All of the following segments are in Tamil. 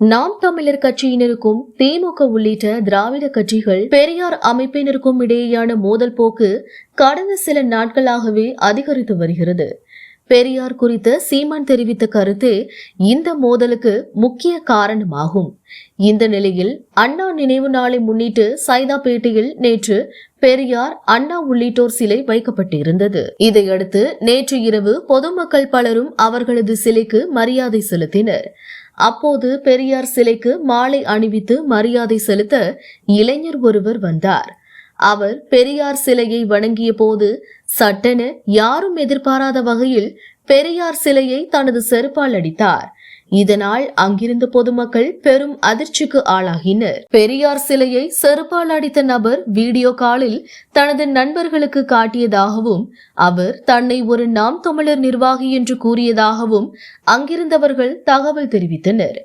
நாம் தமிழர் கட்சியினருக்கும் திமுக உள்ளிட்ட திராவிட கட்சிகள் பெரியார் அமைப்பினருக்கும் இடையேயான மோதல் போக்கு கடந்த சில நாட்களாகவே அதிகரித்து வருகிறது. பெரியார் குறித்த சீமான் தெரிவித்த கருத்தே இந்த மோதலுக்கு முக்கிய காரணமாகும். இந்த நிலையில் அண்ணா நினைவு நாளை முன்னிட்டு சைதாப்பேட்டையில் நேற்று பெரியார் அண்ணா உள்ளிட்டோர் சிலை வைக்கப்பட்டிருந்தது. இதையடுத்து நேற்று இரவு பொதுமக்கள் பலரும் அவர்களது சிலைக்கு மரியாதை செலுத்தினர். அப்போது பெரியார் சிலைக்கு மாலை அணிவித்து மரியாதை செலுத்த இளைஞர் ஒருவர் வந்தார். அவர் பெரியார் சிலையை வணங்கிய போது சட்டென யாரும் எதிர்பாராத வகையில் பெரியார் சிலையை தனது செருப்பால் அடித்தார். இதனால் அங்கிருந்த பொதுமக்கள் பெரும் அதிர்ச்சிக்கு ஆளாகினர். பெரியார் சிலையை செருப்பால் அடித்த நபர் வீடியோ காலில் தனது நண்பர்களுக்கு காட்டியதாகவும் அவர் தன்னை ஒரு நாம் தமிழர் நிர்வாகி என்று கூறியதாகவும் அங்கிருந்தவர்கள் தகவல் தெரிவித்தனர்.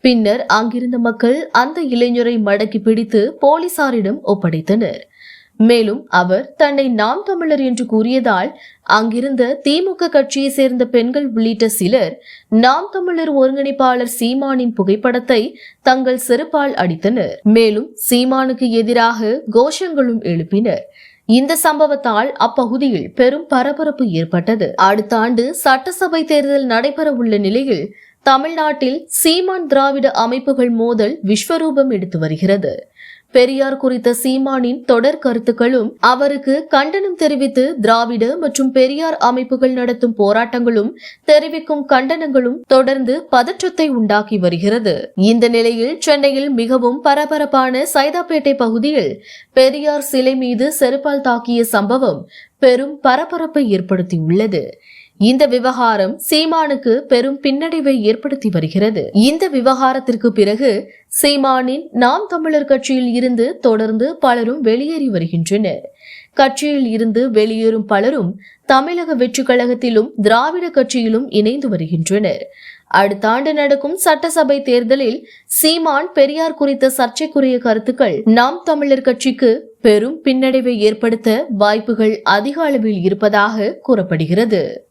பின்னர் அங்கிருந்த மக்கள் அந்த இளைஞரை மடக்கி பிடித்து போலீசாரிடம் ஒப்படைத்தனர். மேலும் அவர் தன்னை நாம் தமிழர் என்று கூறியதால் அங்கிருந்த திமுக கட்சியை சேர்ந்த பெண்கள் உள்ளிட்ட சிலர் நாம் தமிழர் ஒருங்கிணைப்பாளர் சீமானின் புகைப்படத்தை தங்கள் செருப்பால் அடித்தனர். மேலும் சீமானுக்கு எதிராக கோஷங்களும் எழுப்பினர். இந்த சம்பவத்தால் அப்பகுதியில் பெரும் பரபரப்பு ஏற்பட்டது. அடுத்த ஆண்டு சட்டசபை தேர்தல் நடைபெற உள்ள நிலையில் தமிழ்நாட்டில் சீமான் திராவிட அமைப்புகள் மோதல் விஸ்வரூபம் எடுத்து வருகிறது. பெரியார் குறித்த சீமானின் தொடர் கருத்துக்களும் அவருக்கு கண்டனம் தெரிவித்து திராவிட மற்றும் பெரியார் அமைப்புகள் நடத்தும் போராட்டங்களும் தெரிவிக்கும் கண்டனங்களும் தொடர்ந்து பதற்றத்தை உண்டாக்கி வருகிறது. இந்த நிலையில் சென்னையில் மிகவும் பரபரப்பான சைதாப்பேட்டை பகுதியில் பெரியார் சிலை மீது செருப்பால் தாக்கிய சம்பவம் பெரும் பரபரப்பை ஏற்படுத்தியுள்ளது. இந்த விவகாரம் சீமானுக்கு பெரும் பின்னடைவை ஏற்படுத்தி வருகிறது. இந்த விவகாரத்திற்கு பிறகு சீமானின் நாம் தமிழர் கட்சியில் இருந்து தொடர்ந்து பலரும் வெளியேறி வருகின்றனர். கட்சியில் இருந்து வெளியேறும் பலரும் தமிழக வெற்றி கழகத்திலும் திராவிட கட்சியிலும் இணைந்து வருகின்றனர். அடுத்த ஆண்டு நடக்கும் சட்டசபை தேர்தலில் சீமான் பெரியார் குறித்த சர்ச்சைக்குரிய கருத்துக்கள் நாம் தமிழர் கட்சிக்கு பெரும் பின்னடைவை ஏற்படுத்த வாய்ப்புகள் அதிக அளவில் இருப்பதாக கூறப்படுகிறது.